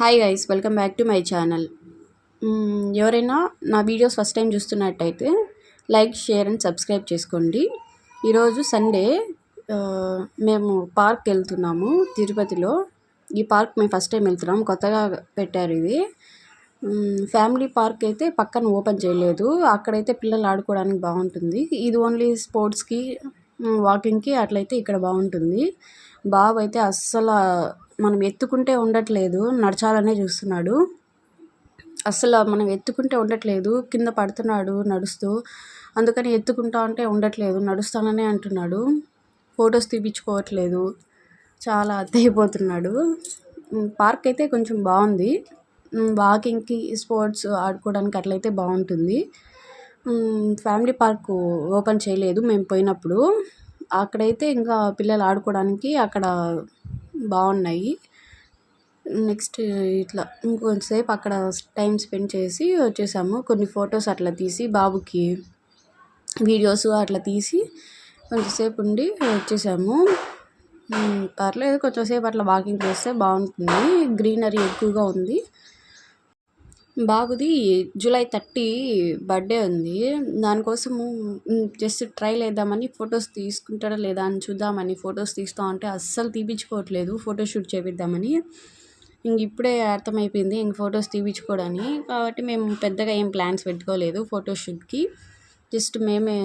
Hi guys welcome back to my channel ఎవరైనా నా videos first time చూస్తున్నట్టయితే like share and subscribe చేసుకోండి. ఈరోజు సండే మేము పార్క్ వెళ్తున్నాము తిరుపతిలో. ఈ పార్క్ మేము ఫస్ట్ టైం వెళ్తున్నాం కొత్తగా పెట్టారు ఇది. ఫ్యామిలీ పార్క్ అయితే పక్కన ఓపెన్ చేయలేదు. అక్కడైతే పిల్లలు ఆడుకోవడానికి బాగుంటుంది. ఇది ఓన్లీ స్పోర్ట్స్కి వాకింగ్కి అట్లయితే ఇక్కడ బాగుంటుంది. బాబు అయితే అస్సలు మనం ఎత్తుకుంటే ఉండట్లేదు. నడచాలనే చూస్తున్నాడు. అస్సలు మనం ఎత్తుకుంటే ఉండట్లేదు. కింద పడుతున్నాడు నడుస్తూ. అందుకని ఎత్తుకుంటా ఉంటే ఉండట్లేదు. నడుస్తాననే అంటున్నాడు. ఫొటోస్ తీపించుకోవట్లేదు చాలా అద్దయిపోతున్నాడు పార్క్ అయితే కొంచెం బాగుంది. వాకింగ్కి స్పోర్ట్స్ ఆడుకోవడానికి అట్లయితే బాగుంటుంది. ఫ్యామిలీ పార్క్ ఓపెన్ చేయలేదు మేము పోయినప్పుడు. అక్కడైతే ఇంకా పిల్లలు ఆడుకోవడానికి అక్కడ బాగున్నాయి. నెక్స్ట్ ఇట్లా ఇంకొంతసేపు అక్కడ టైం స్పెండ్ చేసి వచ్చేసాము. కొన్ని ఫొటోస్ అట్లా తీసి బాబుకి వీడియోస్ అట్లా తీసి కొంచెంసేపు ఉండి వచ్చేసాము. పర్లేదు కొంచెంసేపు అట్లా వాకింగ్ చేస్తే బాగుంటుంది. గ్రీనరీ ఎక్కువగా ఉంది. బాబుది జూలై థర్టీ బర్త్డే ఉంది. దానికోసము జస్ట్ ట్రైల్ వేద్దామని ఫొటోస్ తీసుకుంటాడా లేదా అని చూద్దామని ఫొటోస్ తీస్తా ఉంటే అస్సలు తీపించుకోవట్లేదు ఫోటోషూట్ చేపిద్దామని. ఇంక ఇప్పుడే అర్థమైపోయింది ఇంక ఫొటోస్ తీపించుకోడని కాబట్టి మేము పెద్దగా ఏం ప్లాన్స్ పెట్టుకోలేదు ఫోటోషూట్కి జస్ట్ మేమే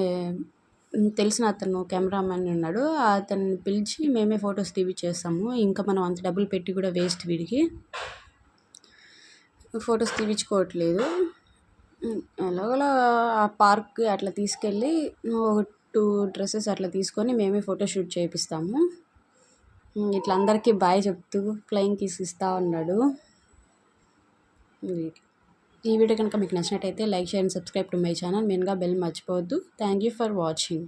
తెలిసిన అతను కెమెరామెన్ ఉన్నాడు. అతన్ని పిలిచి మేమే ఫొటోస్ తీపిచ్చేస్తాము. ఇంకా మనం అంత డబ్బులు పెట్టి కూడా వేస్ట్ వీడికి. ఫొటోస్ తీపించుకోవట్లేదు ఎలాగోలా ఆ పార్క్ అట్లా తీసుకెళ్ళి ఒక టూ డ్రెస్సెస్ అట్లా తీసుకొని మేమే ఫోటోషూట్ చేయిస్తాము ఇట్లా అందరికీ బాయ్ చెప్తూ ఫ్లయింగ్ కిస్ ఇస్తూ ఉన్నాడు. ఈ వీడియో కనుక మీకు నచ్చినట్టయితే like share and subscribe to my channel. మెయిన్గా బెల్ మర్చిపోవద్దు. Thank you for watching.